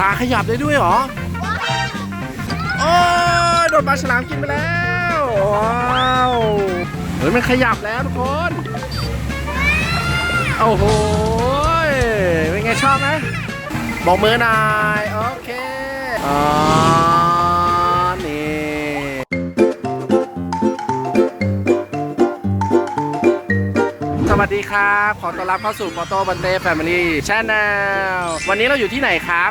ตาขยับได้ด้วยเหรอ โอ้โดนปลาฉลามกินไปแล้วว้าวเฮ้ยมันขยับแล้วทุกคน โอ้โหยเป็นไงชอบไหมบอกมือหน่อยโอเคอ๋อนี่สวัสดีครับ ขอต้อนรับเข้าสู่ Photo b a n t e Family Channel วันนี้เราอยู่ที่ไหนครับ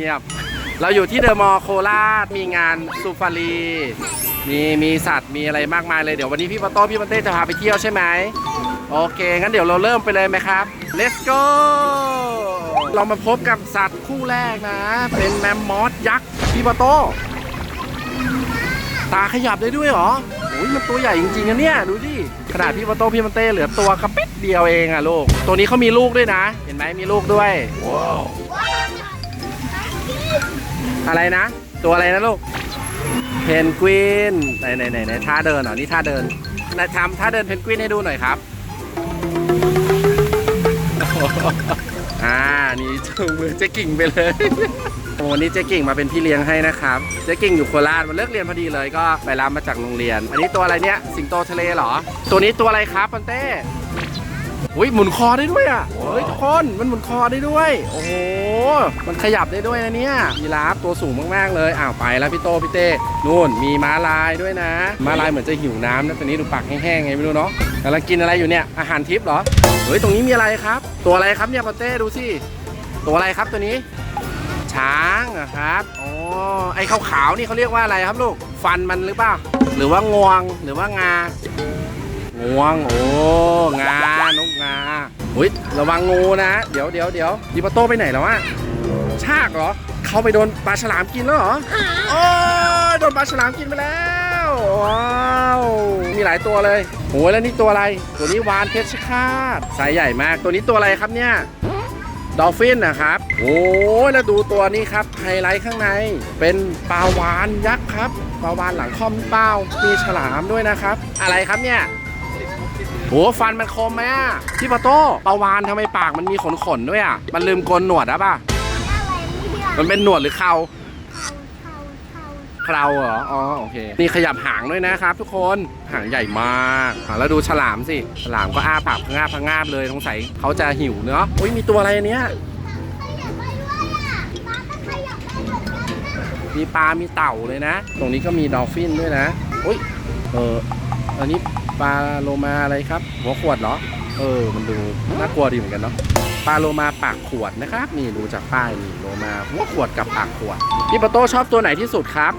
งียบ เราอยู่ที่เดอะมอลล์โคราชมีงานซูฟารีมีมีสัตว์มีอะไรมากมายเลยเดี๋ยววันนี้พี่ปโต้พี่ปันเต้จะพาไปเที่ยวใช่ไหมโอเคงั้นเดี๋ยวเราเริ่มไปเลยไหมครับ let's go เรามาพบกับสัตว์คู่แรกนะ เป็นแมมมอสยักษ์พี่ปโต้ตาขยับได้ด้วยเหรอโอ้ยมันตัวใหญ่จริงๆนะเนี่ยดูดิขนาดพี่ปโต้พี่มันเต้เหลือตัวกระปิดเดียวเองอะลูก ตัวนี้เขามีลูกด้วยนะ เห็นไหมมีลูกด้วยว้าว อะไรนะ ตัวอะไรนะลูกเพนกวินไหนไหนไหนไหนท่าเดินเหรอนี่ท่าเดินไหนทำท่าเดินเพนกวินให้ดูหน่อยครับอ่านี่จูงมือเจ๊กิ่งไปเลยโอ้วันนี้เจ๊กิ่งมาเป็นพี่เลี้ยงให้นะครับเจ๊กิ่งอยู่โคราชมันเลิกเรียนพอดีเลยก็ไปรับมาจากโรงเรียน อันนี้ตัวอะไรเนี่ยสิงโตทะเลเหรอ ตัวนี้ตัวอะไรครับปันเต้ อุ้ยหมุนคอได้ด้วยอะเฮ้ยทุกคนมันหมุนคอได้ด้วย โอ้โหมันขยับได้ด้วยนะเนี่ยยีราฟตัวสูงมากๆเลยอ้าวไปแล้วพี่โตพี่เต้นู่นมีม้าลายด้วยนะ ม้าลายเหมือนจะหิวน้ำนะตัวนี้ดูปากแห้งๆไงไม่รู้เนาะกำลังกินอะไรอยู่เนี่ยอาหารทิพย์เหรอเฮ้ยตรงนี้มีอะไรครับ ตัวอะไรครับเนี่ยปันเต้ดูสิตัวอะไรครับตัวนี้ ช้างเหรอะครับอ๋อไอ้ขาวๆนี่เขาเรียกว่าอะไรครับลูกฟันมันหรือเปล่าหรือว่างวงหรือว่างา งวง โอ้ งา นกงาอุ้ยระวังงูนะ เดี๋ยวเดี๋ยวเดี๋ยวดิปโต้ไปไหนแล้วอะชากเหรอ เขาไปโดนปลาฉลามกินแล้วเหรอโอ้ยโดนปลาฉลามกินไปแล้ว ว้าว มีหลายตัวเลยโอ้ยแล้วนี่ตัวอะไร ตัวนี้วานเพชรฆาตไซส์ใหญ่มาก ตัวนี้ตัวอะไรครับเนี่ยดอลฟินนะครับ โอ้ยแล้วดูตัวนี้ครับ ไฮไลท์ข้างใน เป็นปลาวานยักษ์ครับ ปลาวานหลังค่อมเป้ามีฉลามด้วยนะครับ อะไรครับเนี่ย โหฟันมันคมไหมอะพี่ปะโต้ปลาวานทำไมปากมันมีขนขนๆด้วยอะ มันลืมโกนหนวดอะป่ะมันเป็นหนวดหรือเขาเคราเหรอ อ๋อโอเค นี่ขยับหางด้วยนะครับ ทุกคน หางใหญ่มากอะแล้วดูฉลามสิ ฉลามก็อ้าปากพะงาบพะงาบเลยสงสัยเขาจะหิวเนาะอุ้ยมีตัวอะไรอันเนี้ยมีปลา มีเต่าเลยนะ ตรงนี้ก็มีดอลฟินด้วยนะ อุ้ย เอออันนี้ ปลาโลมาอะไรครับ หัวขวดเหรอ เออ มันดูน่ากลัวดีเหมือนกันเนาะปลาโลมาปากขวดนะครับ นี่ดูจากป้ายนี่โลมาหัวขวดกับปากขวดพี่ปะโต้ชอบตัวไหนที่สุดครับ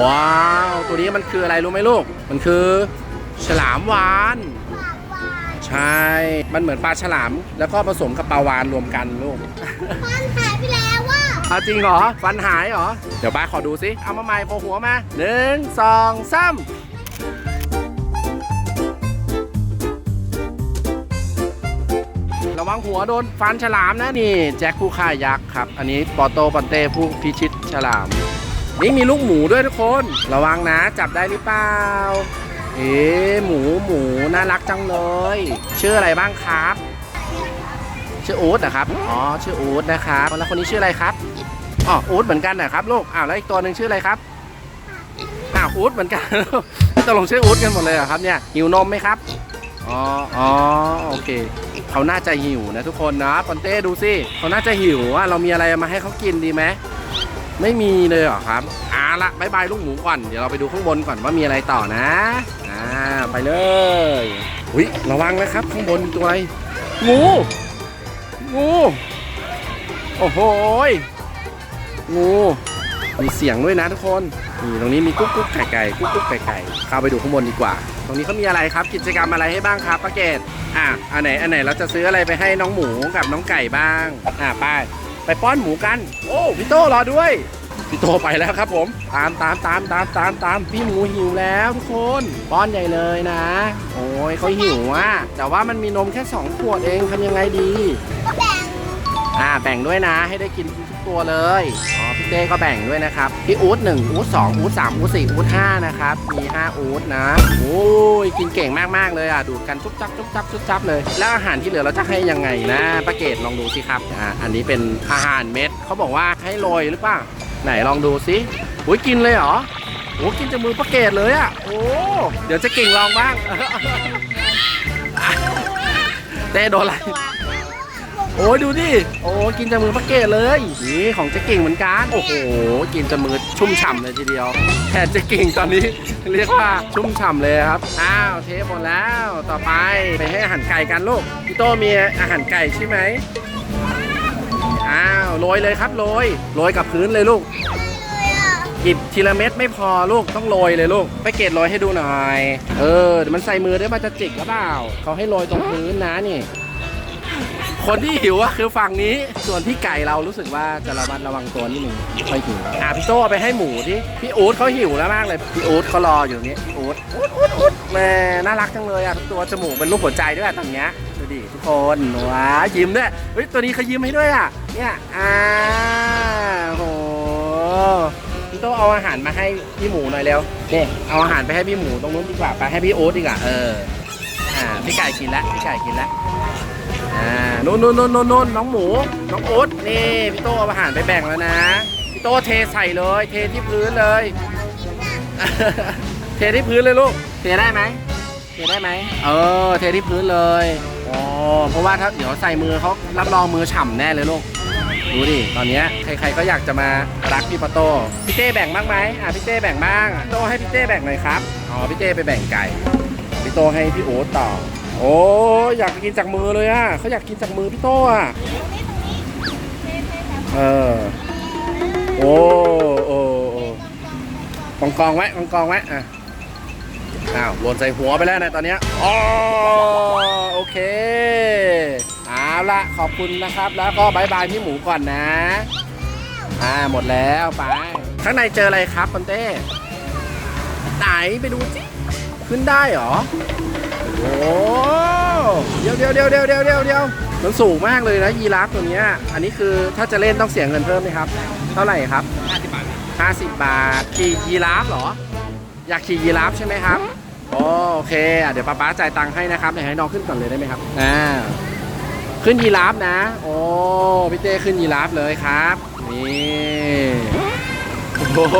ว้าวตัวนี้มันคืออะไรรู้ไหมลูก มันคือฉลามวานใช่ มันเหมือนปลาฉลาม แล้วก็ผสมกับปลาวานรวมกันลูกมันหายไปแล้วว่ะเอาจริงเหรอ ฟันหายเหรอ เดี๋ยวป้าขอดูสิ เอามาใหม่โผล่หัวมาหนึ่งสองสาม วังหัวโดนฟันฉลามนะนี่ แจ็คผู้ฆ่ายักษ์ครับ อันนี้ปอโตปันเต้ผู้พิชิตฉลาม นี่มีลูกหมูด้วยทุกคน ระวังนะจับได้หรือเปล่า เอ๊หมูหมูน่ารักจังเลย ชื่ออะไรบ้างครับ ชื่ออู๊ดนะครับ อ๋อชื่ออู๊ดนะครับ แล้วคนนี้ชื่ออะไรครับอ๋ออู๊ดเหมือนกันนะครับลูกอ้าวแล้วอีกตัวหนึ่งชื่ออะไรครับอ้าวอู๊ดเหมือนกันตกลงชื่ออู๊ดกันหมดเลยเหรอครับเนี่ยหิวนมไหมครับอ๋ออ๋อโอเค เขาน่าจะหิวนะทุกคนนะปอนเต้ดูสิเขาน่าจะหิวอะเรามีอะไรมาให้เขากินดีไหมไม่มีเลยเหรอครับอ่าละบายบายลูกหมูก่อนเดี๋ยวเราไปดูข้างบนก่อนว่ามีอะไรต่อนะอ่าไปเลยอุ้ยระวังนะครับข้างบนตัวอะไรงูงูโอ้โหงูมีเสียงด้วยนะทุกคน นี่ตรงนี้มีกุ๊กกุ๊กไก่ไก่กุ๊กกุ๊กไก่ไก่เข้าไปดูข้างบนดีกว่า ตรงนี้เขามีอะไรครับ กิจกรรมอะไรให้บ้างครับป้าเกตอะอันไหนอันไหนเราจะซื้ออะไรไปให้น้องหมูกับน้องไก่บ้าง อะไปไปป้อนหมูกัน โอ้พี่โตรอด้วยพี่โตไปแล้วครับผมตามตามตามตามตามตามพี่หมูหิวแล้วทุกคนป้อนใหญ่เลยนะ โอ้ยเขาหิวอะแต่ว่ามันมีนมแค่สองขวดเองทำยังไงดีก็แบ่ง อ่าแบ่งด้วยนะให้ได้กินทุกตัวเลยอ๋อพี่เต้ก็แบ่งด้วยนะครับพี่อู๊ดหนึ่งอู๊ดสองอู๊ดสามอู๊ดสี่อู๊ดห้านะครับมีห้าอู๊ดนะโอ้ยกินเก่งมากๆเลยอะดูดกันจุ๊บจับจุ๊บจับจุ๊บจับเลย แล้วอาหารที่เหลือเราจะให้ยังไงนะป้าเกดลองดูสิครับอ่าอันนี้เป็นอาหารเม็ดเขาบอกว่าให้โรยหรือเปล่าไหนลองดูสิอุ้ยกินเลยเหรอโอ้กินจากมือป้าเกดเลยอะโอ้เดี๋ยวจะเก่งลองบ้างเต้โดนอะไร โอ้ยดูดิโอ้กินจากมือป้าเกดเลยนี่ของเจ๊กิ่งเหมือนกันโอ้โหกินจนมือชุ่มฉ่ำเลยทีเดียวแทนเจ๊กิ่งตอนนี้ เรียกว่าชุ่มฉ่ำเลยครับอ้าวเทหมดแล้วต่อไปไปให้อาหารไก่กันลูกพี่โตมีอาหารไก่ใช่ไหมอ้าวโรยเลยครับโรยโรยกับพื้นเลยลูกเลยอะหยิบทีละเม็ดไม่พอลูกต้องโรยเลยลูกไปเกตโรยให้ดูหน่อย เออเดี๋ยวมันใส่มือได้มันจะจิกหรือเปล่าเขาให้โรยตรงพื้นนะนี่ คนที่หิวอะคือฝั่งนี้ ส่วนที่ไก่เรารู้สึกว่าจะระมัดระวังตัวนิดนึงไม่ค่อยหิวอะพี่โต้เอาไปให้หมูที่พี่อู๊ดเขาหิวแล้วมากเลยพี่อู๊ดเขารออยู่ตรงนี้พี่อู๊ดอู๊ดอู๊ดอู๊ดแม่น่ารักจังเลยอะทุกตัวจมูกเป็นรูปหัวใจด้วยอะตรงเนี้ยดูดิทุกคนว้ายิ้มด้วยเฮ้ยตัวนี้เขายิ้มให้ด้วยอะเนี่ยอ่าโหพี่โต้เอาอาหารมาให้พี่หมูหน่อยเร็วเนี่เอาอาหารไปให้พี่หมูตรงนู้นดีกว่าไปให้พี่โอ๊ตดีกว่าเออ อ่าพี่ไก่กินแล้วพี่ไก่กินแล้วอ่านู่นนู่นนู่นนู่นนู่นน้องหมู น้องโอ๊ตนี่พี่โตเอาอาหารไปแบ่งแล้วนะพี่โตเทใส่เลย เทที่พื้นเลย เทที่พื้นเลยลูกเทได้ไหมเทได้ไหมเออ เทที่พื้นเลยอ๋อเพราะว่าถ้าเดี๋ยวใส่มือเขารับรองมือฉ่ำแน่เลยลูกดูดิ ตอนเนี้ยใครๆก็อยากจะมารักพี่ปอโต้พี่เต้แบ่งบ้างไหมอะพี่เต้แบ่งบ้างโตให้พี่เต้แบ่งหน่อยครับ อ๋อ พี่เต้ไปแบ่งไก่ พี่โตให้พี่โอ๊ตต่อ โอ้อยากกินจากมือเลยอะเขาอยากกินจากมือพี่โตอะเออโอ้โอ้กองกองไว้กองกองไว้อะอ้าวหล่นใส่หัวไปแล้วนะตอนเนี้ยอ๋อโอเคเอาละขอบคุณนะครับ แล้วก็บายบายพี่หมูก่อนนะ อ่าหมดแล้วไป ข้างในเจออะไรครับคอนเต้ไหนไปดูสิ ขึ้นได้เหรอ โอ้เดี๋ยวเดี๋ยวเดี๋ยวเดี๋ยวเดี๋ยวเดี๋ยวเดี๋ยวมันสูงมากเลยนะยีราฟตัวเนี้ย อันนี้คือถ้าจะเล่นต้องเสียเงินเพิ่มไหมครับ เท่าไหร่ครับ 50 บาท 50 บาท ขี่ยีราฟเหรอ อยากขี่ยีราฟใช่ไหมครับโอเคอะเดี๋ยวป้าป๊าจ่ายตังค์ให้นะครับเดี๋ยวให้น้องขึ้นก่อนเลยได้ไหมครับอ่าขึ้นยีราฟนะ โอ้พี่เต้ขึ้นยีราฟเลยครับ นี่ โอ้โห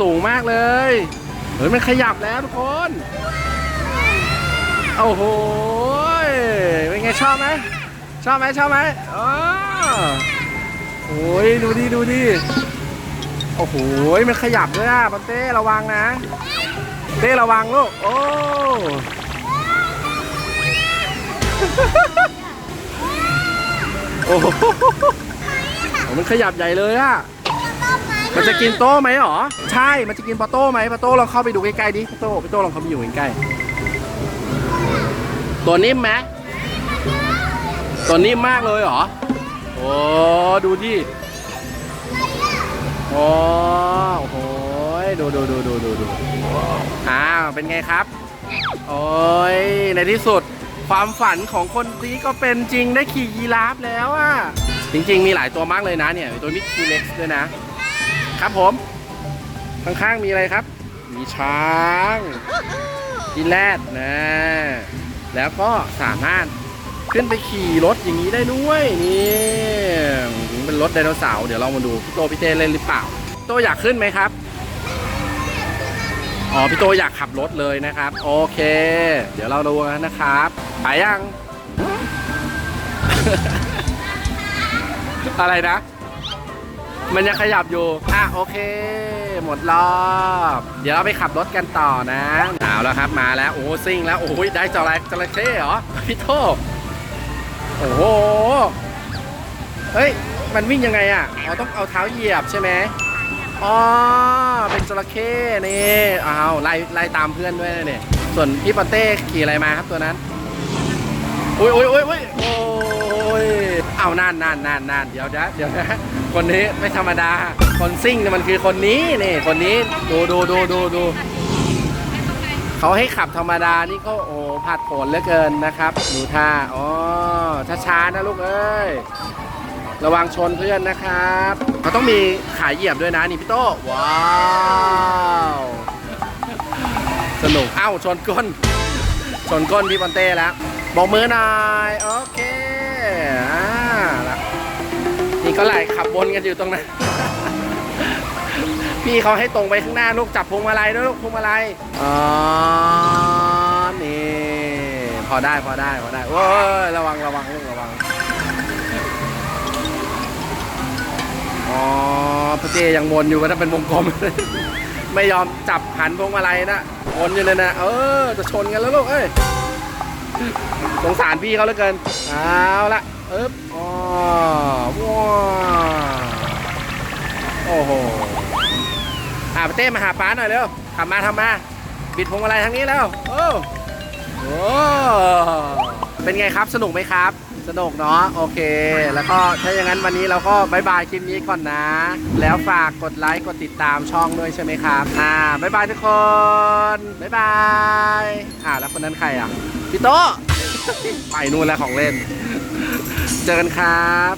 สูงมากเลย เฮ้ยมันขยับแล้วทุกคน โอ้โห เป็นไงชอบไหม ชอบไหมชอบไหมอ๋อโอ้ยดูดิดูดิ โอ้โห มันขยับด้วยอะบันเต้ระวังนะ เต้ระวังลูก โอ้ โอ้โหมันขยับใหญ่เลยอะ มันจะกินโต้ไหมหรอ ใช่ มันจะกินปลาโต้ไหมปลาโต้ลองเข้าไปดูใกล้ๆดิปลาโต้ปลาโต้ลองเข้าไปอยู่ใกล้ๆตัวนิ่มไหมตัวนิ่มมากเลยเหรอ โอ้ดูดิโอ้โอ้โหดูดูดูดูดูดูอ้าวเป็นไงครับ โอ้ยในที่สุดความฝันของคนนี้ก็เป็นจริงได้ขี่ยีราฟแล้วอะ จริง ๆ มีหลายตัวมากเลยนะเนี่ยมีตัวมิกทีเล็กซ์ด้วยนะ ครับผม ข้างๆมีอะไรครับ มีช้างมีแรดนะ แล้วก็สามารถขึ้นไปขี่รถอย่างนี้ได้ด้วยนี่เป็นรถไดโนเสาร์เดี๋ยวเรามาดูพี่โตพี่เต้เล่นหรือเปล่าโตอยากขึ้นไหมครับอ๋อพี่โตอยากขับรถเลยนะครับ โอเค เดี๋ยวเราดูนนะครับไปยัง อะไรนะ มันยังขยับอยู่ อะโอเค หมดรอบ เดี๋ยวเราไปขับรถกันต่อนะเอาแล้วครับมาแล้วโอ้ซิ่งแล้วโอ้ยได้จระจระเข้เหรอพี่โตโอ้โหเฮ้ยมันวิ่งยังไงอะอ๋อต้องเอาเท้าเหยียบใช่ไหมอ๋อเป็นจระเข้นี่อ้าวไล่ไล่ตามเพื่อนด้วยนะเนี่ยส่วนพี่ปอนเต้ขี่อะไรมาครับตัวนั้นอุ้ยอุ้ยอุ้ยอุ้ยโอ้ ย เอานานนานนานนานเดี๋ยวนะเดี๋ยวนะคนนี้ไม่ธรรมดา คนซิ่งเนี่ยมันคือคนนี้นี่คนนี้ดูดูดูดูดูเขาให้ขับธรรมดานี่ก็โอ้ผัดโผนเหลือเกินนะครับดูท่าอ๋อช้าๆนะลูกเอ้ยระวังชนเพื่อนนะครับเขาต้องมีขายเหยียบด้วยนะนี่พี่โต้ว้าวสนุกเอ้าชนก้นชนก้นพี่บอลเต้แล้วบอกมือหน่อยโอเค ก็ไหลขับวนกันอยู่ตรงนั้น พี่เขาให้ตรงไปข้างหน้าลูกจับพวงมาลัยด้วยลูกพวงมาลัยอ๋อนี่พอได้พอได้พอได้โอ้ยระวังระวังลูกระวังอ๋อพี่เจยังวนอยู่ก็ถ้าเป็นวงกลม ไม่ยอมจับหันพวงมาลัยนะวนอยู่เลยนะเออจะชนกันแล้วลูกเอ้ยสงสารพี่เขาเหลือเกินเอาละ เอ๊บอ๋อว้าวโอ้โหอะไปเต้มาหาป้าหน่อยเร็วขับมาทำมา บิดพวงมาลัยทางนี้แล้วโอ้โอ้เป็นไงครับสนุกไหมครับ สนุกเนาะโอเค แล้วก็ถ้าอย่างนั้นวันนี้เราก็บายบายคลิปนี้ก่อนนะ แล้วฝากกดไลค์กดติดตามช่องด้วยใช่ไหมครับอ่าบายบายทุกคนบายบายอ่าแล้วคนนั้นใครอะพี่โตไปนู่นแล้วของเล่น เจอกันครับ